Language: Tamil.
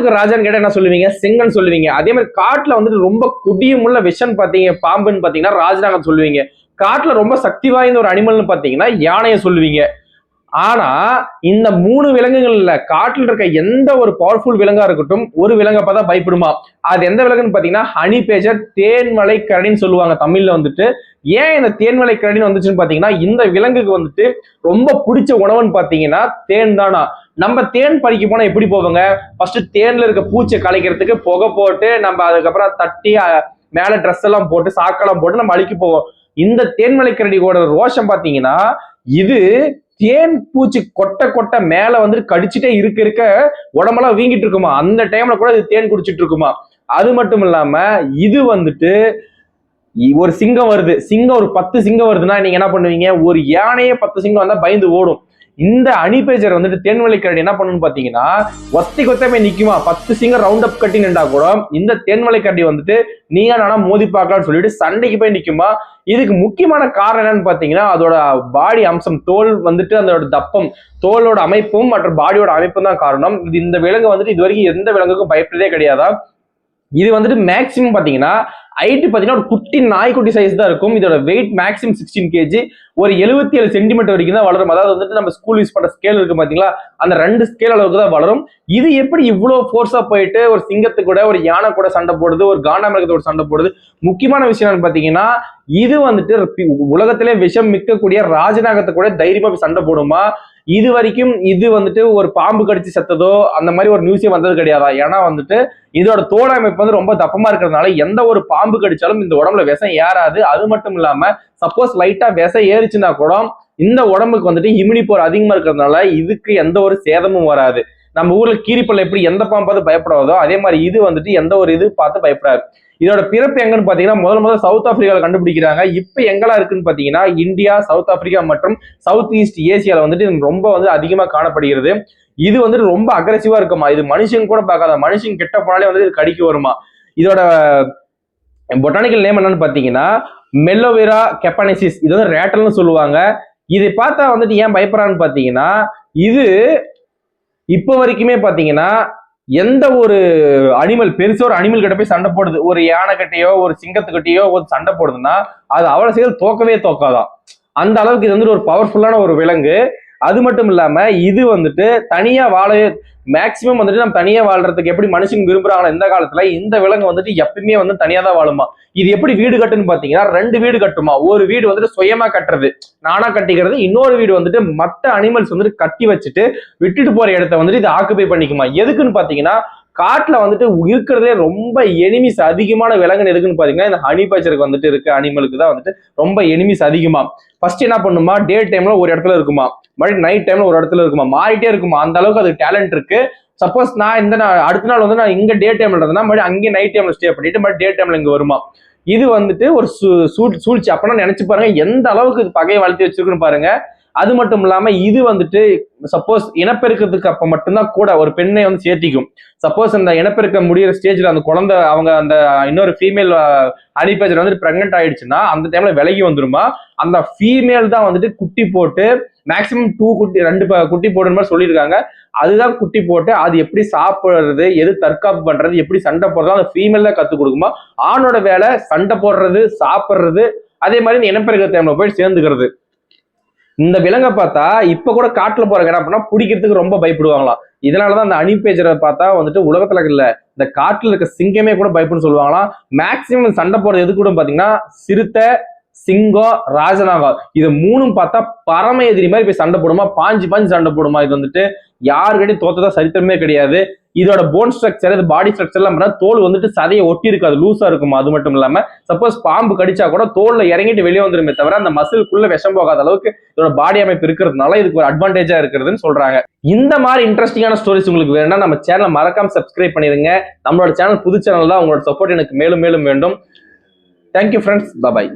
காட்டுக்கு ராஜான்னு கேட்டா என்ன சொல்லுவீங்க? சிங்கன் சொல்லுவீங்க. அதே மாதிரி காட்டுல வந்துட்டு ரொம்ப குடியும் உள்ள விஷன் பாத்தீங்க பாம்புன்னு பாத்தீங்கன்னா ராஜநாகம் சொல்லுவீங்க. காட்டுல ரொம்ப சக்தி வாய்ந்த ஒரு அனிமல்னு பாத்தீங்கன்னா யானையை சொல்லுவீங்க. ஆனா இந்த மூணு விலங்குகள்ல காட்டில் இருக்க எந்த ஒரு பவர்ஃபுல் விலங்கா இருக்கட்டும் ஒரு விலங்கை பார்த்தா பயப்படுமா? அது எந்த விலங்குன்னு பாத்தீங்கன்னா ஹனி பேஜர் தேன்மலை கரடின்னு சொல்லுவாங்க தமிழ்ல வந்துட்டு. ஏன் இந்த தேன்மலை கரடின்னு வந்துச்சுன்னு பாத்தீங்கன்னா இந்த விலங்குக்கு வந்துட்டு ரொம்ப பிடிச்ச உணவுன்னு பாத்தீங்கன்னா தேன் தானா? நம்ம தேன் பறிக்க போனா எப்படி போவாங்க? ஃபர்ஸ்ட் தேன்ல இருக்க பூச்சை கலைக்கிறதுக்கு புகை போட்டு நம்ம அதுக்கப்புறம் தட்டி மேல ட்ரெஸ் எல்லாம் போட்டு சாக்கெல்லாம் போட்டு நம்ம அழிக்க போவோம். இந்த தேன்மலை கரடியோட ரோஷம் பாத்தீங்கன்னா இது தேன் பூச்சி கொட்ட கொட்ட மேல வந்து கடிச்சிட்டே இருக்க இருக்க உடம்பெல்லாம் வீங்கிட்டு இருக்குமா? அந்த டைம்ல கூட இது தேன் குடிச்சிட்டு இருக்குமா? அது மட்டும் இல்லாம இது வந்துட்டு இ- ஒரு சிங்கம் வருது. சிங்கம் ஒரு பத்து சிங்கம் வருதுன்னா நீங்க என்ன பண்ணுவீங்க? ஒரு யானையே பத்து சிங்கம் வந்தா பயந்து ஓடும். இந்த அணிபேஜர் வந்துட்டு தேன்மலை கரடி என்ன பண்ணுன்னு பாத்தீங்கன்னா ஒத்தி கொத்தமே நிக்குமா? பத்து சிங்கர் ரவுண்ட் அப் கட்டி நின்றா கூட இந்த தேன்மலை கரடி வந்துட்டு நீயா நானா மோதி பார்க்கலாம்னு சொல்லிட்டு சண்டைக்கு போய் நிக்குமா? இதுக்கு முக்கியமான காரணம் என்னன்னு பாத்தீங்கன்னா அதோட பாடி அம்சம் தோல் வந்துட்டு அதோட தப்பம் தோலோட அமைப்பும் மற்றும் பாடியோட அமைப்பும் தான் காரணம். இது இந்த விலங்கு வந்துட்டு இது வரைக்கும் எந்த விலங்குக்கும் பயப்படுறதே கிடையாதா? இது வந்துட்டு மேக்ஸிமம் பாத்தீங்கன்னா ஹைட் பாத்தீங்கன்னா ஒரு குட்டி நாய்க்குட்டி சைஸ் தான் இருக்கும். இதோட வெயிட் மேக்ஸிமம் சிக்ஸ்டீன் கேஜி ஒரு எழுபத்தி ஏழு சென்டிமீட்டர் வரைக்கும் தான் வளரும். அதாவது வந்துட்டு நம்ம ஸ்கூல் யூஸ் பண்ற ஸ்கேல் இருக்கு பாத்தீங்களா அந்த ரெண்டு ஸ்கேல் அளவுக்கு தான் வளரும். இது எப்படி இவ்வளவு ஃபோர்ஸா போயிட்டு ஒரு சிங்கத்து கூட ஒரு யானை கூட சண்டை போடுது ஒரு காண்டாமிருகத்தோட சண்டை போடுது? முக்கியமான விஷயம் என்னன்னு பாத்தீங்கன்னா இது வந்துட்டு உலகத்திலே விஷம் மிக்கக்கூடிய ராஜநாகத்தை கூட தைரியமா சண்டை போடுமா? இது வரைக்கும் இது வந்துட்டு ஒரு பாம்பு கடிச்சு செத்ததோ அந்த மாதிரி ஒரு நியூஸே வந்தது கிடையாதா? ஏன்னா வந்துட்டு இதோட தோல் அமைப்பு வந்து ரொம்ப தப்பமா இருக்கிறதுனால எந்த ஒரு பாம்பு கடிச்சாலும் இந்த உடம்புல விஷம் ஏறாது. அது மட்டும் இல்லாம சப்போஸ் லைட்டா விஷம் ஏறிச்சுன்னா கூட இந்த உடம்புக்கு வந்துட்டு இம்யூனி போர் அதிகமா இருக்கிறதுனால இதுக்கு எந்த ஒரு சேதமும் வராது. நம்ம ஊர்ல கீரிப்பல்ல எப்படி எந்த பாம்பு பார்த்து பயப்படாதோ அதே மாதிரி இது வந்துட்டு எந்த ஒரு இது பார்த்து பயப்படாது. இதோட பிறப்பு எங்கன்னு பாத்தீங்கன்னா முதல் முதல் சவுத் ஆப்பிரிக்காவில் கண்டுபிடிக்கிறாங்க. இப்ப எங்கெல்லாம் இருக்குன்னு பாத்தீங்கன்னா இந்தியா சவுத் ஆப்பிரிக்கா மற்றும் சவுத் ஈஸ்ட் ஏசியால வந்துட்டு ரொம்ப வந்து அதிகமா காணப்படுகிறது. இது வந்துட்டு ரொம்ப அக்ரெசிவா இருக்குமா? இது மனுஷன் கூட பார்க்காத மனுஷன் கெட்ட போனாலே வந்துட்டு இது கடிக்க வருமா? இதோட பொட்டானிக்கல் நேம் என்னன்னு பாத்தீங்கன்னா மெல்லோவேரா கெப்பானிசிஸ் இது வந்து ரேட்டல்னு சொல்லுவாங்க. இதை பார்த்தா வந்துட்டு ஏன் பயப்படுறான்னு பாத்தீங்கன்னா இது இப்போ வரைக்குமே பாத்தீங்கன்னா எந்த ஒரு அனிமல் பெருசா ஒரு அனிமல் கிட்ட போய் சண்டை போடுது ஒரு யானை கிட்டயோ ஒரு சிங்கத்துக்கிட்டையோ ஒரு சண்டை போடுதுன்னா அது அவ்வளவு சீக்கிரம் தோக்கவே தோக்காதான் அந்த அளவுக்கு இது வந்துட்டு ஒரு பவர்ஃபுல்லான ஒரு விலங்கு. அது மட்டும் இல்லாம இது வந்துட்டு தனியா வாழவே மேக்சிமம் வந்துட்டு நம்ம தனியா வாழ்றதுக்கு எப்படி மனுஷங்க விரும்புறாங்களோ இந்த காலத்துல இந்த விலங்கு வந்துட்டு எப்பயுமே வந்து தனியா தான் வாழுமா? இது எப்படி வீடு கட்டுன்னு பாத்தீங்கன்னா ரெண்டு வீடு கட்டுமா? ஒரு வீடு வந்துட்டு சுயமா கட்டுறது நானா கட்டிக்கிறது இன்னொரு வீடு வந்துட்டு மற்ற அனிமல்ஸ் வந்துட்டு கட்டி வச்சுட்டு விட்டுட்டு போற இடத்த வந்துட்டு இது ஆக்குபை பண்ணிக்குமா? எதுக்குன்னு பாத்தீங்கன்னா காட்டில் வந்துட்டு இருக்கிறதே ரொம்ப எனிமிஸ் அதிகமான விலங்குன்னு எதுக்குன்னு பார்த்தீங்கன்னா இந்த ஹனி பச்சருக்கு வந்துட்டு இருக்க அனிமலுக்கு தான் வந்துட்டு ரொம்ப எனிமிஸ் அதிகமா. ஃபர்ஸ்ட் என்ன பண்ணுமா? டே டைம்ல ஒரு இடத்துல இருக்குமா? மறுபடியும் நைட் டைம்ல ஒரு இடத்துல இருக்குமா? மாறிட்டே இருக்குமா? அந்த அளவுக்கு அதுக்கு டேலண்ட் இருக்கு. சப்போஸ் நான் இந்த நாள் அடுத்த நாள் வந்து நான் இங்க டே டைம்ல இருந்தேன்னா மறுபடியும் அங்கேயே நைட் டைம்ல ஸ்டே பண்ணிட்டு மறுபடியும் டே டைம்ல இங்க வருமா? இது வந்துட்டு ஒரு சூழ் சூழ்ச்சி. அப்பனா நினைச்சு பாருங்க எந்த அளவுக்கு இது பகையை வளர்த்தி வச்சிருக்குன்னு பாருங்க. அது மட்டும் இல்லாம இது வந்துட்டு சப்போஸ் இனப்பெருக்கத்துக்கு அப்ப மட்டும்தான் கூட ஒரு பெண்ணை வந்து சேர்த்திக்கும். சப்போஸ் அந்த இனப்பெருக்கம் முடியிற ஸ்டேஜ்ல அந்த குழந்தை அவங்க அந்த இன்னொரு ஃபீமேல் அடிப்பேஜர் வந்துட்டு பிரெக்னென்ட் ஆயிடுச்சுன்னா அந்த டைம்ல விலகி வந்துருமா? அந்த ஃபீமேல் தான் வந்துட்டு குட்டி போட்டு மேக்ஸிமம் டூ குட்டி ரெண்டு குட்டி போடுற மாதிரி சொல்லியிருக்காங்க. அதுதான் குட்டி போட்டு அது எப்படி சாப்பிடுறது எது தற்காப்பு பண்றது எப்படி சண்டை போடுறது அந்த ஃபீமேல் தான் கத்து கொடுக்குமா? ஆணோட வேலை சண்டை போடுறது சாப்பிடுறது அதே மாதிரி இனப்பெருக்க டைம்ல போய் சேர்ந்துக்கிறது. இந்த விலங்கை பார்த்தா இப்ப கூட காட்டுல போறாங்க என்ன பண்ணா பிடிக்கிறதுக்கு ரொம்ப பயப்படுவாங்களாம். இதனாலதான் அந்த அணிபேஜரை பார்த்தா வந்துட்டு உலகத்துல இல்ல இந்த காட்டுல இருக்க சிங்கமே கூட பயப்படுன்னு சொல்லுவாங்களாம். மேக்சிமம் சண்டை போடுறது எது கூட பாத்தீங்கன்னா சிறுத்தை சிங்கம் ராஜநாகம் இது மூணும் பார்த்தா பரம எதிரி மாதிரி போய் சண்டை போடுமா? பாஞ்சு பாஞ்சு சண்டை போடுமா? இது வந்துட்டு யாருக்கிட்டையும் தோத்ததா சரித்திரமே கிடையாது. இதோட போன் ஸ்ட்ரக்சர் இது பாடி ஸ்ட்ரக்சர்லாம் எல்லாம் தோல் வந்துட்டு சதையை ஒட்டி இருக்காது லூஸா இருக்கும்? அது மட்டும் இல்லாம சப்போஸ் பாம்பு கடிச்சா கூட தோல்ல இறங்கிட்டு வெளியே வந்துருமே தவிர அந்த மசிலுக்குள்ள விஷம் போகாத அளவுக்கு இதோட பாடி அமைப்பு இருக்கிறதுனால இதுக்கு ஒரு அட்வான்டேஜா இருக்கிறதுன்னு சொல்றாங்க. இந்த மாதிரி இன்ட்ரெஸ்டிங்கான ஸ்டோரிஸ் உங்களுக்கு வேணும்னா நம்ம சேனலை மறக்காம சப்ஸ்கிரைப் பண்ணிருங்க. நம்மளோட சேனல் புது சேனல் தான். உங்களோட சப்போர்ட் எனக்கு மேலும் மேலும் வேண்டும். Thank you friends bye